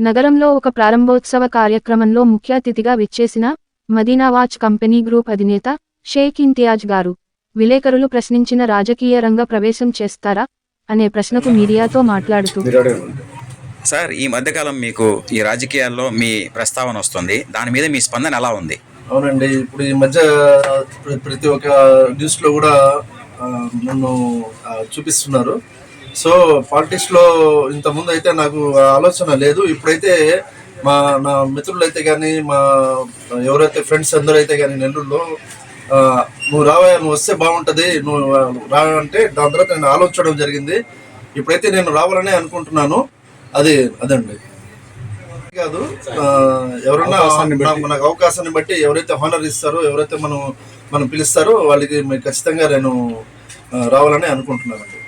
నగరంలో ఒక ప్రారంభోత్సవ కార్యక్రమంలో ముఖ్య అతిథిగా విచ్చేసిన మదీనా వాచ్ కంపెనీ గ్రూప్ అధినేత షేక్ ఇంతియాజ్ గారు విలేకరులు ప్రశ్నించిన రాజకీయ రంగ ప్రవేశం చేస్తారా అనే ప్రశ్నకు మీడియాతో మాట్లాడుతూ సార్ ఈ మధ్యకాలం మీకు ఈ రాజకీయాల్లో మీ ప్రస్తావన వస్తుంది. దాని మీద మీ స్పందన ఎలా ఉంది? అవునండి ఇప్పుడు ఈ మధ్య ప్ర- ప్రతి ఒక్క న్యూస్లో కూడా నన్ను చూపిస్తున్నారు. సో పాలిటిక్స్లో ఇంతకుముందు అయితే నాకు ఆలోచన లేదు. ఇప్పుడైతే మా నా మిత్రులు అయితే కానీ మా ఎవరైతే ఫ్రెండ్స్ అందరూ అయితే కానీ నెల్లూరులో నువ్వు రావా నువ్వు వస్తే బాగుంటుంది నువ్వు రా అంటే దాని తర్వాత నేను ఆలోచించడం జరిగింది. ఇప్పుడైతే నేను రావాలనే అనుకుంటున్నాను. అది అదండి. కాదు ఎవరన్నా నాకు- మనకు అవకాశాన్ని బట్టి ఎవరైతే హానర్ ఇస్తారో ఎవరైతే మనం మనం పిలుస్తారో వాళ్ళకి ఖచ్చితంగా నేను రావాలని అనుకుంటున్నానండి.